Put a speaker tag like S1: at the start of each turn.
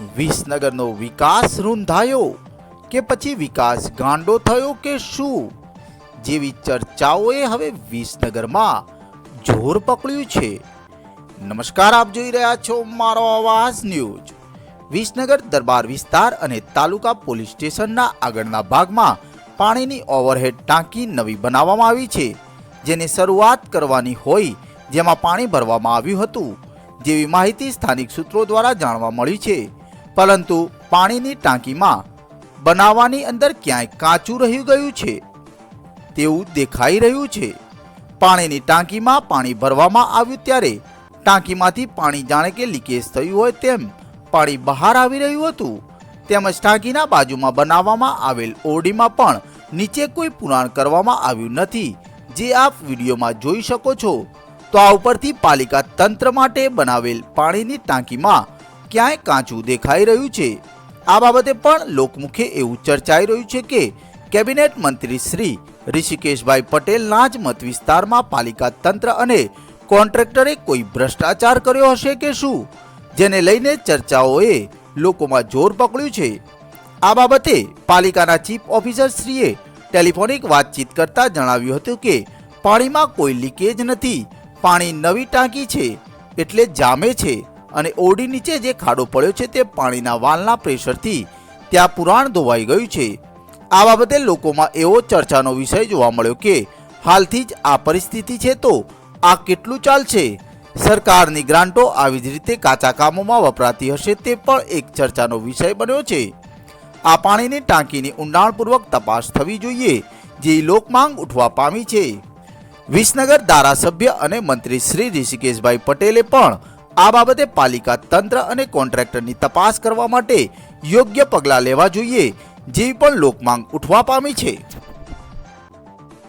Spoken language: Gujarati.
S1: વિસનગરનો વિકાસ રૂંધાયો કે પછી વિકાસ ગાંડો થયો કે શું? જેવી ચર્ચાઓએ હવે વિસનગરમાં જોર પકડ્યું છે. નમસ્કાર, આપ જોઈ રહ્યા છો મારો અવાજ ન્યૂઝ. વિસનગર દરબાર વિસ્તાર અને તાલુકા પોલીસ સ્ટેશનના આગળના ભાગમાં પાણીની ઓવરહેડ ટાંકી નવી બનાવવામાં આવી છે, જેની શરૂઆત કરવાની હોય જેમાં પાણી ભરવામાં આવ્યું હતું, જેવી માહિતી સ્થાનિક સૂત્રો દ્વારા જાણવા મળી છે. પરંતુ પાણીની ટાંકીમાં બનાવવાની અંદર ક્યાંય કાચું રહી ગયું છે. તેવું દેખાઈ રહ્યું છે. પાણીની ટાંકીમાં પાણી ભરવામાં આવ્યું ત્યારે ટાંકીમાંથી પાણી જાણે કે લીકેજ થયું હોય તેમ પાણી બહાર આવી રહ્યું હતું. તેમજ ટાંકીના બાજુમાં બનાવવામાં આવેલ ઓરડીમાં પણ નીચે કોઈ પુરાણ કરવામાં આવ્યું નથી. જે આપ વિડીયોમાં જોઈ શકો છો. તો આ ઉપરથી પાલિકા તંત્ર માટે બનાવેલ પાણીની ટાંકીમાં ક્યાંય કાચું દેખાઈ રહ્યું છે? આ બાબતે પણ લોકમુખે એવું ચર્ચાઈ રહ્યું છે કે કેબિનેટ મંત્રી શ્રી ઋષિકેશભાઈ પટેલના જ મત વિસ્તારમાં પાલિકા તંત્ર અને કોન્ટ્રાક્ટરે કોઈ ભ્રષ્ટાચાર કર્યો હશે કે શું? જેને લઈને ચર્ચાઓએ લોકોમાં જોર પકડ્યું છે. આ બાબતે પાલિકાના ચીફ ઓફિસર શ્રીએ ટેલિફોનિક વાતચીત કરતા જણાવ્યું હતું કે પાણીમાં કોઈ લીકેજ નથી, પાણી નવી ટાંકી છે, એટલે જામે છે. અને ઓરડી નીચે જે ખાડો પડ્યો છે તે પાણીના વાલના પ્રેશરથી ત્યાં પુરાણ ધોવાઈ ગયું છે. આ બાબતે લોકોમાં એવો ચર્ચાનો વિષય જોવા મળ્યો કે હાલથી જ આ પરિસ્થિતિ છે તો આ કેટલું ચાલશે? સરકારની ગ્રાન્ટો આવી જ રીતે કાચા કામોમાં વપરાતી હશે તે પણ એક ચર્ચાનો વિષય બન્યો છે. આ પાણીની ટાંકીની ઊંડાણપૂર્વક તપાસ થવી જોઈએ, જે લોકમાંગ ઉઠવા પામી છે. વિસનગર ધારાસભ્ય અને મંત્રી શ્રી ઋષિકેશભાઈ પટેલે પણ આ બાબતે પાલિકા તંત્ર અને કોન્ટ્રાક્ટરની તપાસ કરવા માટે યોગ્ય પગલાં લેવા જોઈએ, જેવી પણ લોકમાંગ ઉઠવા પામી છે.